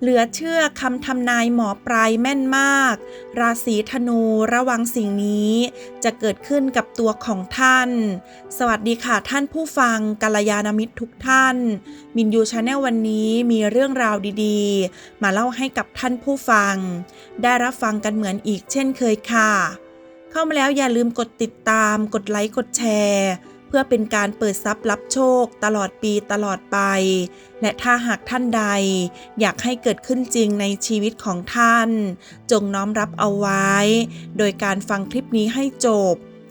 เหลือเชื่อคำทำนายหมอปลายแม่นมาก ราศีธนูระวังสิ่งนี้ จะเกิดขึ้นกับตัวของท่าน สวัสดีค่ะท่านผู้ฟังกัลยาณมิตรทุกท่าน มินยูชาแนลวันนี้มีเรื่องราวดีๆ มาเล่าให้กับท่านผู้ฟัง ได้รับฟังกันเหมือนอีกเช่นเคยค่ะ เข้ามาแล้วอย่าลืมกดติดตามกดไลค์กดแชร์ เพื่อเป็นการเปิดทรัพย์รับโชค ตลอดปีตลอดไป และถ้าหากท่านใด อยากให้เกิดขึ้นจริงในชีวิตของท่าน จงน้อมรับเอาไว้ โดยการฟังคลิปนี้ให้จบ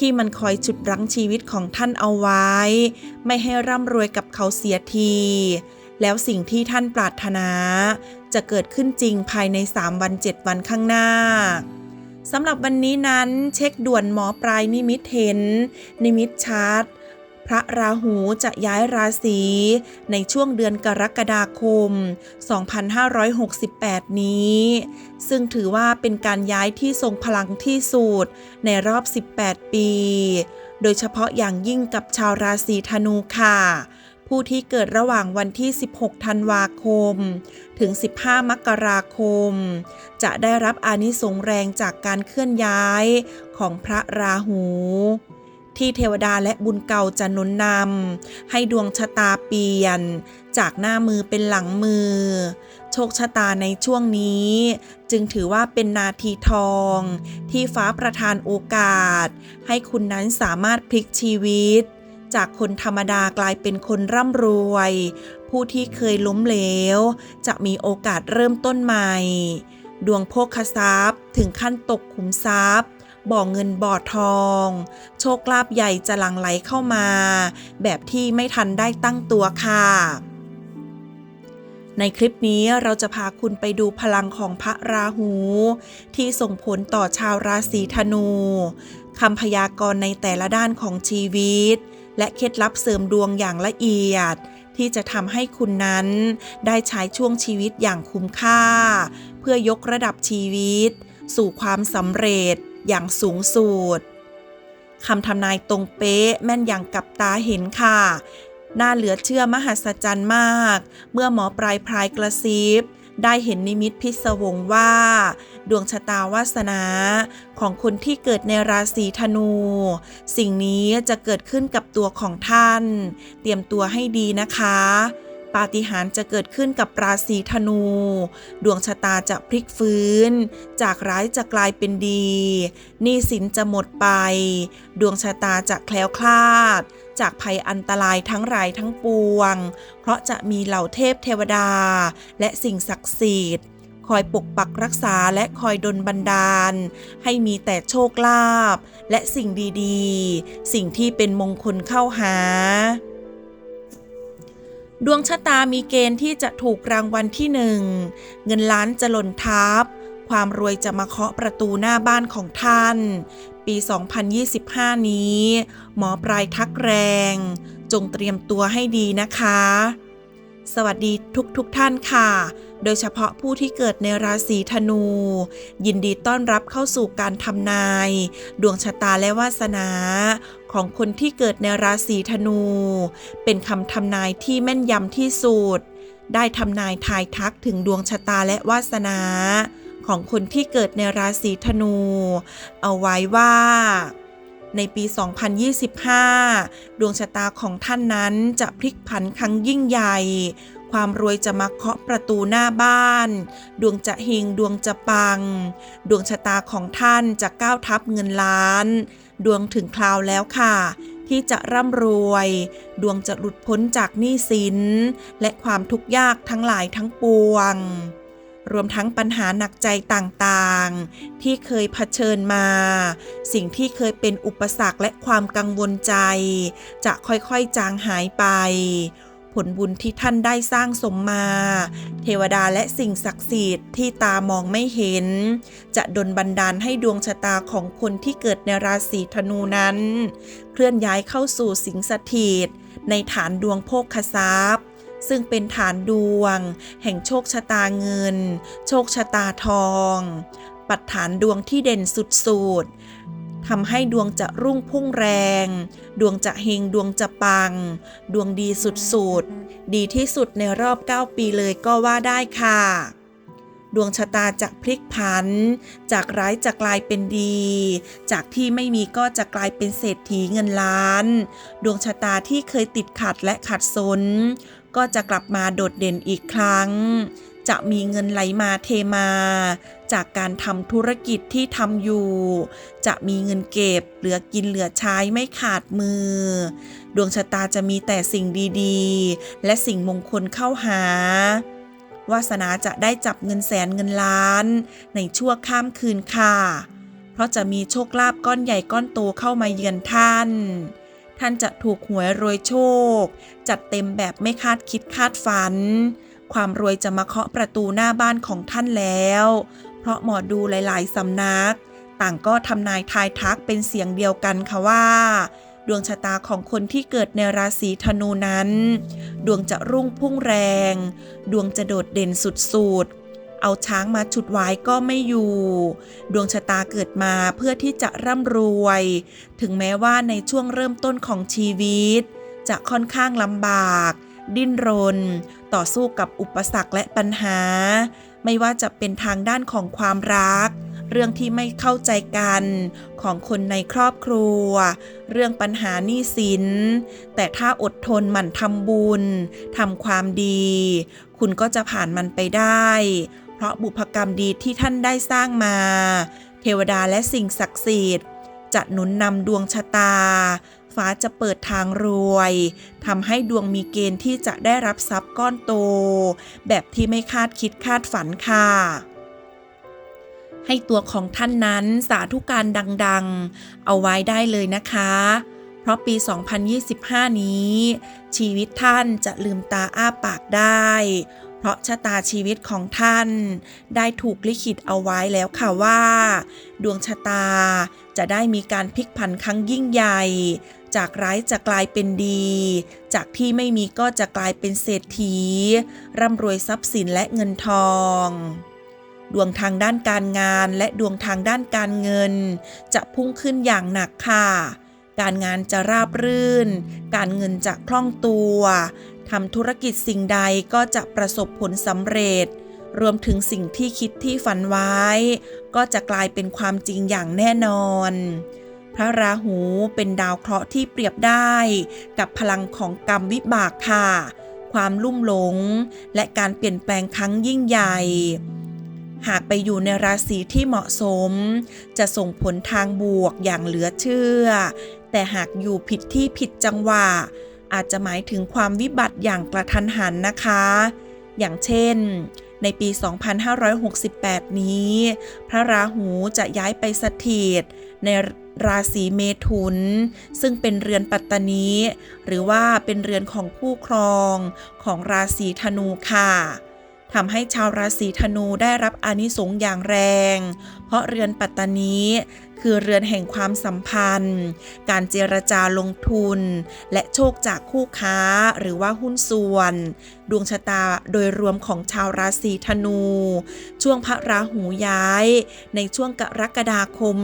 ที่มันคอยฉุดรั้งชีวิตของท่านเอาไว้ ไม่ให้ร่ำรวยกับเขาเสียที แล้วสิ่งที่ท่านปรารถนา จะเกิดขึ้นจริงภายใน 3 วัน 7 วันข้างหน้าสำหรับวันนี้นั้นเช็คด่วนหมอปลายนิมิตเห็น นิมิตชัด ระราหูจะย้ายราศีในช่วงเดือนกรกฎาคม 2568 นี้ ซึ่งถือว่าเป็นการย้ายที่ทรงพลังที่สุดในรอบ 18 ปี โดยเฉพาะอย่างยิ่งกับชาวราศีธนูค่ะผู้ที่เกิดระหว่างวันที่ 16 ธันวาคม ถึง 15 มกราคม จะได้รับอานิสงส์แรงจากการเคลื่อนย้ายของพระราหู ที่เทวดาและบุญเก่าจะนุนนำให้ดวงชะตาเปลี่ยน จากหน้ามือเป็นหลังมือ โชคชะตาในช่วงนี้ จึงถือว่าเป็นนาทีทอง ที่ฟ้าประทานโอกาส ให้คุณนั้นสามารถพลิกชีวิต จากคนธรรมดากลายเป็นคนร่ำรวย ผู้ที่เคยล้มเหลว จะมีโอกาสเริ่มต้นใหม่ ดวงโภคทรัพย์ ถึงขั้นตกขุมทรัพย์ บ่อเงินบ่อทอง โชคลาภใหญ่จะหลั่งไหลเข้ามา แบบที่ไม่ทันได้ตั้งตัวค่ะ ในคลิปนี้เราจะพาคุณไปดูพลังของพระราหู ที่ส่งผลต่อชาวราศีธนูคำพยากรณ์ในแต่ละด้านของชีวิต และเคล็ดลับเสริมดวงอย่างละเอียดที่จะทำให้คุณนั้นได้ใช้ช่วงชีวิตอย่างคุ้มค่า เพื่อยกระดับชีวิต สู่ความสำเร็จ อย่างสูงสุดคำทำนายตรงเป๊ะแม่นอย่างกับตาเห็นค่ะ น่าเหลือเชื่อมหัศจรรย์มาก เมื่อหมอปลายพรายกระซิบได้เห็นนิมิตพิศวงว่า ดวงชะตาวาสนาของคนที่เกิดในราศีธนู สิ่งนี้จะเกิดขึ้นกับตัวของท่าน เตรียมตัวให้ดีนะคะ ปาฏิหาริย์จะเกิดขึ้นกับราศีธนู ดวงชะตาจะพลิกฟื้น จากร้ายจะกลายเป็นดีหนี้สินจะหมดไป ดวงชะตาจะแคล้วคลาด จากภัยอันตรายทั้งหลายทั้งปวง เพราะจะมีเหล่าเทพเทวดา และสิ่งศักดิ์สิทธิ์คอยปกปักรักษาและคอยดลบันดาล ให้มีแต่โชคลาภและสิ่งดีๆ สิ่งที่เป็นมงคลเข้าหา ดวงชะตามีเกณฑ์ที่จะถูกรางวัลที่หนึ่ง เงินล้านจะหล่นทับ ความรวยจะมาเคาะประตูหน้าบ้านของท่าน ปี 2025 นี้ หมอปลายทักแรง จงเตรียมตัวให้ดีนะคะ สวัสดีทุกทุกท่านค่ะ โดยเฉพาะผู้ที่เกิดในราศีธนู ยินดีต้อนรับเข้าสู่การทำนาย ดวงชะตาและวาสนา ของคนที่เกิดในราศีธนู เป็นคำทำนายที่แม่นยำที่สุด ได้ทำนายทายทักถึงดวงชะตาและวาสนา ของคนที่เกิดในราศีธนู เอาไว้ว่าในปี 2025 ดวงชะตาของท่านนั้นจะพลิกผันครั้งยิ่งใหญ่ ความรวยจะมาเคาะประตูหน้าบ้าน ดวงจะเฮงดวงจะปัง ดวงชะตาของท่านจะก้าวทับเงินล้าน ดวงถึงคราวแล้วค่ะ ที่จะร่ำรวย ดวงจะหลุดพ้นจากหนี้สิน และความทุกข์ยากทั้งหลายทั้งปวง รวมทั้งปัญหาหนักใจต่างๆ ที่เคยเผชิญมา สิ่งที่เคยเป็นอุปสรรคและความกังวลใจ จะค่อยๆจางหายไป ผลบุญที่ท่านได้สร้างสมมา เทวดาและสิ่งศักดิ์สิทธิ์ที่ตามองไม่เห็น จะดลบันดาลให้ดวงชะตาของคนที่เกิดในราศีธนูนั้น เคลื่อนย้ายเข้าสู่สิงสถิตในฐานดวงโภคทรัพย์ ซึ่งเป็นฐานดวง แห่งโชคชะตาเงิน โชคชะตาทอง ปัดฐานดวงที่เด่นสุดๆ ทำให้ดวงจะรุ่งพุ่งแรง ดวงจะเฮงดวงจะปัง ดวงดีสุดๆ ดีที่สุดในรอบ 9 ปีเลยก็ว่าได้ค่ะ ดวงชะตาจะพลิกผัน จากร้ายจะกลายเป็นดี จากที่ไม่มีก็จะกลายเป็นเศรษฐีเงินล้าน ดวงชะตาที่เคยติดขัดและขัดสน ก็จะกลับมาโดดเด่นอีกครั้ง จะมีเงินไหลมาเทมา จากการทำธุรกิจที่ทำอยู่ จะมีเงินเก็บ เหลือกินเหลือใช้ไม่ขาดมือ ดวงชะตาจะมีแต่สิ่งดีๆ และสิ่งมงคลเข้าหาวาสนาจะได้จับเงินแสนเงินล้าน ในชั่วข้ามคืนค่ะ เพราะจะมีโชคลาภก้อนใหญ่ก้อนโตเข้ามาเยือนท่าน ท่านจะถูกหวยรวยโชค จัดเต็มแบบไม่คาดคิดคาดฝัน ความรวยจะมาเคาะประตูหน้าบ้านของท่านแล้ว เพราะหมอดูหลาย ๆสำนัก ต่างก็ทำนายทายทักเป็นเสียงเดียวกันค่ะว่า ดวงชะตาของคนที่เกิดในราศีธนูนั้น ดวงจะรุ่งพุ่งแรง ดวงจะโดดเด่นสุด ๆเอาช้างมาฉุดไว้ก็ไม่อยู่ ดวงชะตาเกิดมาเพื่อที่จะร่ำรวย ถึงแม้ว่าในช่วงเริ่มต้นของชีวิต จะค่อนข้างลำบาก ดิ้นรน ต่อสู้กับอุปสรรคและปัญหา ไม่ว่าจะเป็นทางด้านของความรัก เรื่องที่ไม่เข้าใจกันของคนในครอบครัว เรื่องปัญหาหนี้สิน แต่ถ้าอดทนหมั่นทำบุญทำความดี คุณก็จะผ่านมันไปได้ เพราะบุพกรรมดีที่ท่านได้สร้างมา เทวดาและสิ่งศักดิ์สิทธิ์จะหนุนนำดวงชะตา ฟ้าจะเปิดทางรวยทำให้ดวงมีเกณฑ์ที่จะได้รับทรัพย์ก้อนโต แบบที่ไม่คาดคิดคาดฝันค่ะให้ตัวของท่านนั้นสาธุการดังๆ เอาไว้ได้เลยนะคะ เพราะปี 2025 นี้ ชีวิตท่านจะลืมตาอ้าปากได้ เพราะชะตาชีวิตของท่าน ได้ถูกลิขิตเอาไว้แล้วค่ะว่า ดวงชะตา จะได้มีการพลิกผันครั้งยิ่งใหญ่ จากร้ายจะกลายเป็นดี จากที่ไม่มีก็จะกลายเป็นเศรษฐี ร่ำรวยทรัพย์สินและเงินทองดวงทางด้านการงานและดวงทางด้านการเงิน จะพุ่งขึ้นอย่างหนักค่ะ การงานจะราบรื่น การเงินจะคล่องตัว ทำธุรกิจสิ่งใดก็จะประสบผลสำเร็จ รวมถึงสิ่งที่คิดที่ฝันไว้ ก็จะกลายเป็นความจริงอย่างแน่นอน พระราหูเป็นดาวเคราะห์ที่เปรียบได้ กับพลังของกรรมวิบากค่ะ ความลุ่มหลง และการเปลี่ยนแปลงครั้งยิ่งใหญ่ หากไปอยู่ในราศีที่เหมาะสม จะส่งผลทางบวกอย่างเหลือเชื่อ แต่หากอยู่ผิดที่ผิดจังหวะ อาจจะหมายถึงความวิบัติอย่างกระทันหันนะคะ อย่างเช่น ในปี 2568 นี้ พระราหูจะย้ายไปสถิตในราศีเมถุน ซึ่งเป็นเรือนปัตตนี หรือว่าเป็นเรือนของผู้ครองของราศีธนูค่ะ ทำให้ชาวราศีธนูได้รับอานิสงส์อย่างแรง เพราะเรือนปัตตานีคือเรือนแห่งความสัมพันธ์ การเจรจาลงทุน และโชคจากคู่ค้าหรือว่าหุ้นส่วน ดวงชะตาโดยรวมของชาวราศีธนู ช่วงพระราหูย้าย ในช่วงกรกฎาคม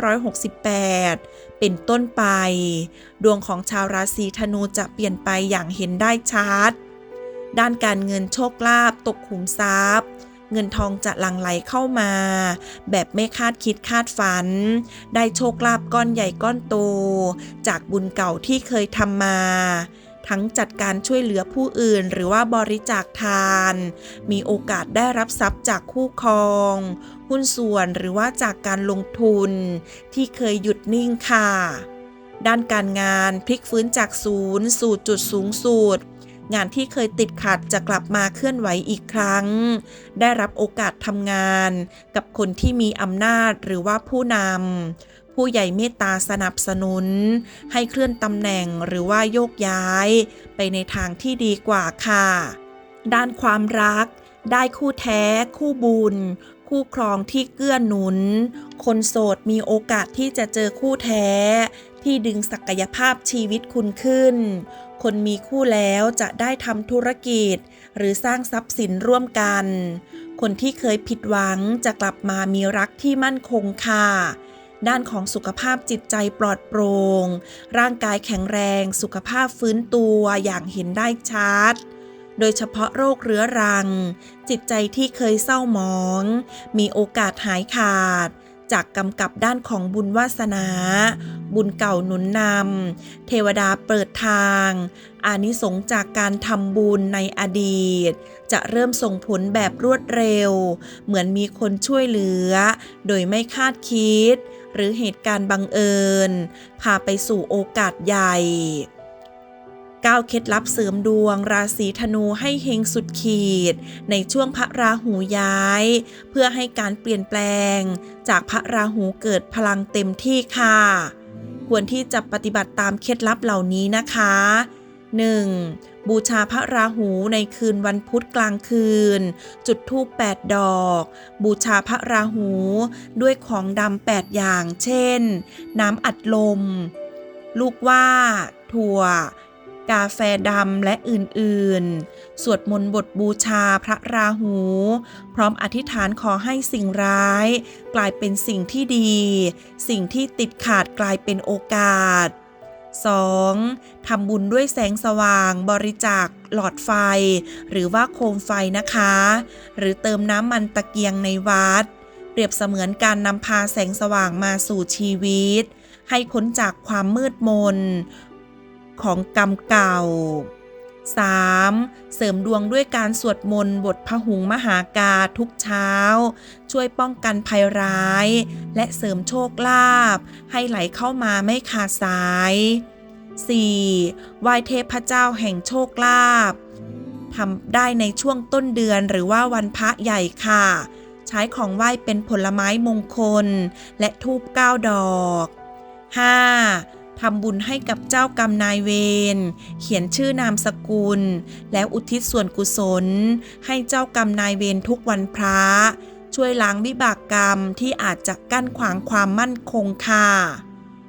2568 เป็นต้นไป ดวงของชาวราศีธนูจะเปลี่ยนไปอย่างเห็นได้ชัด ด้านการเงินโชคลาภตกขุมทรัพย์ เงินทองจะหลั่งไหลเข้ามา แบบไม่คาดคิดคาดฝัน ได้โชคลาภก้อนใหญ่ก้อนโต จากบุญเก่าที่เคยทำมาทั้งจัดการช่วยเหลือผู้อื่นหรือว่าบริจาคทาน มีโอกาสได้รับทรัพย์จากคู่ครอง หุ้นส่วนหรือว่าจากการลงทุน ที่เคยหยุดนิ่งค่ะ ด้านการงานพลิกฟื้นจากศูนย์สู่จุดสูงสุด งานที่เคยติดขัดจะกลับมาเคลื่อนไหวอีกครั้ง ได้รับโอกาสทำงาน กับคนที่มีอำนาจหรือว่าผู้นำผู้ใหญ่เมตตาสนับสนุน ให้เคลื่อนตำแหน่งหรือว่าโยกย้าย ไปในทางที่ดีกว่าค่ะ ด้านความรัก ได้คู่แท้ คู่บุญคู่ครองที่เกื้อหนุน คนโสดมีโอกาสที่จะเจอคู่แท้ ที่ดึงศักยภาพชีวิตคุณขึ้น คนมีคู่แล้วจะได้ทำธุรกิจ หรือสร้างทรัพย์สินร่วมกัน คนที่เคยผิดหวังจะกลับมามีรักที่มั่นคงค่ะ ด้านของสุขภาพจิตใจปลอดโปร่ง ร่างกายแข็งแรง สุขภาพฟื้นตัวอย่างเห็นได้ชัดโดยเฉพาะโรคเรื้อรัง จิตใจที่เคยเศร้าหมอง มีโอกาสหายขาด จากกำกับด้านของบุญวาสนา บุญเก่าหนุนนำ เทวดาเปิดทาง อานิสงจากการทำบุญในอดีต จะเริ่มส่งผลแบบรวดเร็ว เหมือนมีคนช่วยเหลือ โดยไม่คาดคิด หรือเหตุการณ์บังเอิญ พาไปสู่โอกาสใหญ่ ก้าเคล็ดลับเสริมดวง ราศีธนูให้เฮงสุดขีด ในช่วงพระราหูย้าย เพื่อให้การเปลี่ยนแปลง จากพระราหูเกิดพลังเต็มที่ค่ะ ควรที่จะปฏิบัติตามเคล็ดลับเหล่านี้นะคะ 1. บูชาพระราหูในคืนวันพุธกลางคืน จุดธูป8ดอก บูชาพระราหูด้วยของดำ8อย่าง เช่น น้ำอัดลม ลูกว่า ถั่ว กาแฟดำและอื่นๆ สวดมนต์บทบูชาพระราหู พร้อมอธิษฐานขอให้สิ่งร้าย กลายเป็นสิ่งที่ดี สิ่งที่ติดขาดกลายเป็นโอกาส 2. ทำบุญด้วยแสงสว่าง บริจาคหลอดไฟ หรือว่าโคมไฟนะคะ หรือเติมน้ำมันตะเกียงในวัด เปรียบเสมือนการนำพาแสงสว่างมาสู่ชีวิต ให้พ้นจากความมืดมน ของกรรมเก่า 3. เสริมดวงด้วยการสวดมนต์บทพหุงมหากาทุกเช้า ช่วยป้องกันภัยร้าย และเสริมโชคลาภให้ไหลเข้ามาไม่ขาดสาย 4. ไหว้เทพเจ้าแห่งโชคลาภทำได้ในช่วงต้นเดือนหรือว่าวันพระใหญ่ค่ะ ใช้ของไหว้เป็นผลไม้มงคล และทูบเก้าดอก 5. ทำบุญให้กับเจ้ากรรมนายเวร เขียนชื่อนามสกุล แล้วอุทิศส่วนกุศล ให้เจ้ากรรมนายเวรทุกวันพระ ช่วยล้างวิบากกรรมที่อาจจะกั้นขวางความมั่นคงค่ะ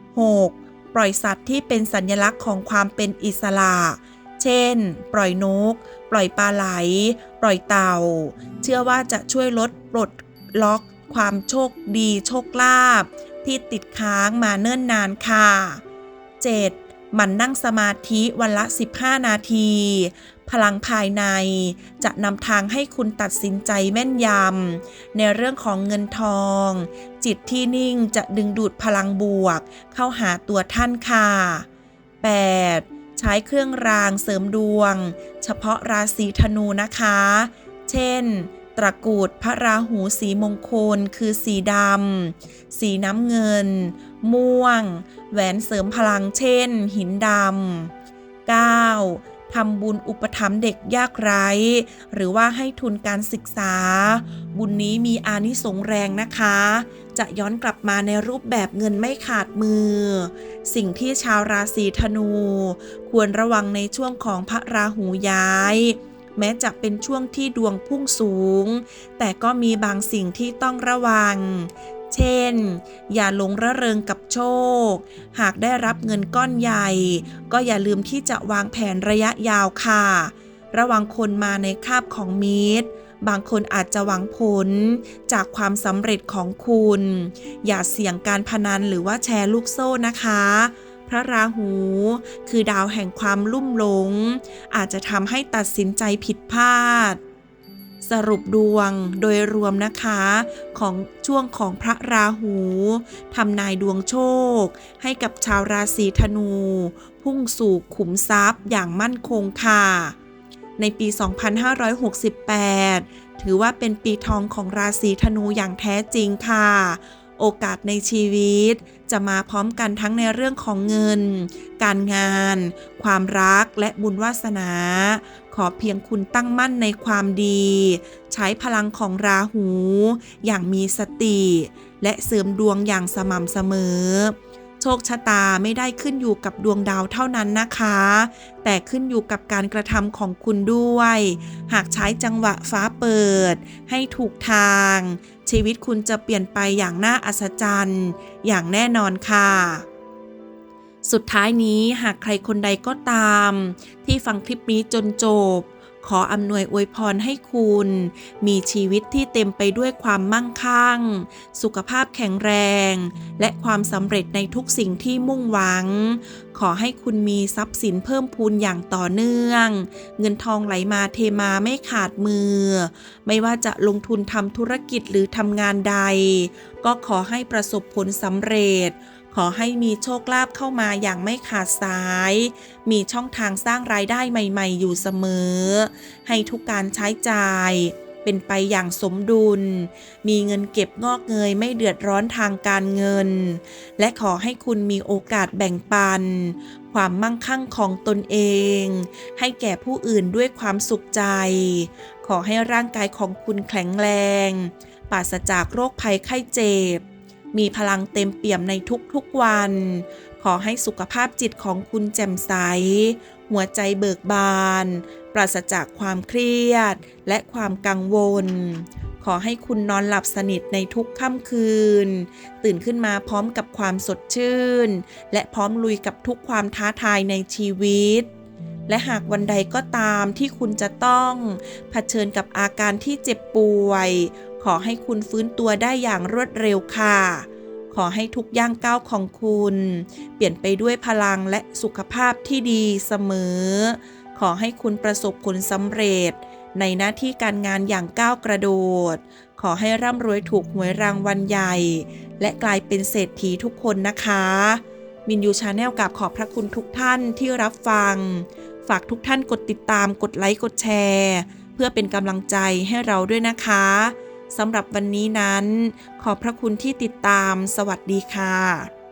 6. ปล่อยสัตว์ที่เป็นสัญลักษณ์ของความเป็นอิสระเช่น ปล่อยนก ปล่อยปลาไหล ปล่อยเต่า เชื่อว่าจะช่วยลดปลดล็อกความโชคดีโชคลาภที่ติดค้างมาเนิ่นนานค่ะ 7. มันนั่งสมาธิวันละ 15 นาที พลังภายในจะนำทางให้คุณตัดสินใจแม่นยำในเรื่องของเงินทอง จิตที่นิ่งจะดึงดูดพลังบวก เข้าหาตัวท่านค่ะ 8. ใช้เครื่องรางเสริมดวง เฉพาะราศีธนูนะคะ เช่นตระกูดพระราหูสีมงคลคือสีดำ สีน้ำเงิน ม่วง แหวนเสริมพลังเช่น หินดำ 9. ทำบุญอุปถัมภ์เด็กยากไร้ หรือว่าให้ทุนการศึกษา บุญนี้มีอานิสงส์แรงนะคะ จะย้อนกลับมาในรูปแบบเงินไม่ขาดมือ สิ่งที่ชาวราศีธนู ควรระวังในช่วงของพระราหูย้ายแม้จะเป็นช่วงที่ดวงพุ่งสูง แต่ก็มีบางสิ่งที่ต้องระวัง เช่น อย่าหลงระเริงกับโชค หากได้รับเงินก้อนใหญ่ ก็อย่าลืมที่จะวางแผนระยะยาวค่ะ ระวังคนมาในคาบของมิตรบางคนอาจจะหวังผลจากความสำเร็จของคุณ อย่าเสี่ยงการพนันหรือว่าแชร์ลูกโซ่นะคะ พระราหู คือดาวแห่งความลุ่มหลง อาจจะทำให้ตัดสินใจผิดพลาด สรุปดวงโดยรวมนะคะของช่วงของพระราหูทำนายดวงโชค ให้กับชาวราศีธนู พุ่งสู่ขุมทรัพย์อย่างมั่นคงค่ะ ในปี 2568 ถือว่าเป็นปีทองของราศีธนูอย่างแท้จริงค่ะ โอกาสในชีวิต จะมาพร้อมกันทั้งในเรื่องของเงิน การงาน ความรักและบุญวาสนา ขอเพียงคุณตั้งมั่นในความดี ใช้พลังของราหู อย่างมีสติ และเสริมดวงอย่างสม่ำเสมอ ชคชะตาไม่ได้ขึ้นอยู่กับดวงดาวเท่านั้นนะคะ แต่ขึ้นอยู่กับการกระทำของคุณด้วย หากใช้จังหวะฟ้าเปิด ให้ถูกทาง ชีวิตคุณจะเปลี่ยนไปอย่างน่าอัศจรรย์ อย่างแน่นอนค่ะสุดท้ายนี้หากใครคนใดก็ตาม ที่ฟังคลิปนี้จนจบ ขออำนวยอวยพรให้คุณ มีชีวิตที่เต็มไปด้วยความมั่งคั่ง สุขภาพแข็งแรง และความสำเร็จในทุกสิ่งที่มุ่งหวัง ขอให้คุณมีทรัพย์สินเพิ่มพูนอย่างต่อเนื่อง เงินทองไหลมาเทมาไม่ขาดมือ ไม่ว่าจะลงทุนทำธุรกิจหรือทำงานใด ก็ขอให้ประสบผลสำเร็จ ขอให้มีโชคลาภเข้ามาอย่างไม่ขาดสาย มีช่องทางสร้างรายได้ใหม่ๆ อยู่เสมอ ให้ทุกการใช้จ่ายเป็นไปอย่างสมดุล มีเงินเก็บงอกเงยไม่เดือดร้อนทางการเงิน และขอให้คุณมีโอกาสแบ่งปัน ความมั่งคั่งของตนเอง ให้แก่ผู้อื่นด้วยความสุขใจ ขอให้ร่างกายของคุณแข็งแรง ปราศจากโรคภัยไข้เจ็บ มีพลังเต็มเปี่ยมในทุกๆวัน ขอให้สุขภาพจิตของคุณแจ่มใส หัวใจเบิกบาน ปราศจากความเครียด และความกังวล ขอให้คุณนอนหลับสนิทในทุกค่ำคืน ตื่นขึ้นมาพร้อมกับความสดชื่น และพร้อมลุยกับทุกความท้าทายในชีวิตและหากวันใดก็ตามที่คุณจะต้อง เผชิญกับอาการที่เจ็บป่วย ขอให้คุณฟื้นตัวได้อย่างรวดเร็วค่ะ ขอให้ทุกย่างก้าวของคุณ เปลี่ยนไปด้วยพลังและสุขภาพที่ดีเสมอ ขอให้คุณประสบผลสำเร็จ ในหน้าที่การงานอย่างก้าวกระโดด ขอให้ร่ำรวยถูกหวยรางวัลใหญ่ และกลายเป็นเศรษฐีทุกคนนะคะมินยูชาแนลกับขอบพระคุณทุกท่านที่รับฟัง ฝากทุกท่านกดติดตามกดไลค์กดแชร์ เพื่อเป็นกำลังใจให้เราด้วยนะคะ สำหรับวันนี้นั้น ขอบพระคุณที่ติดตาม สวัสดีค่ะ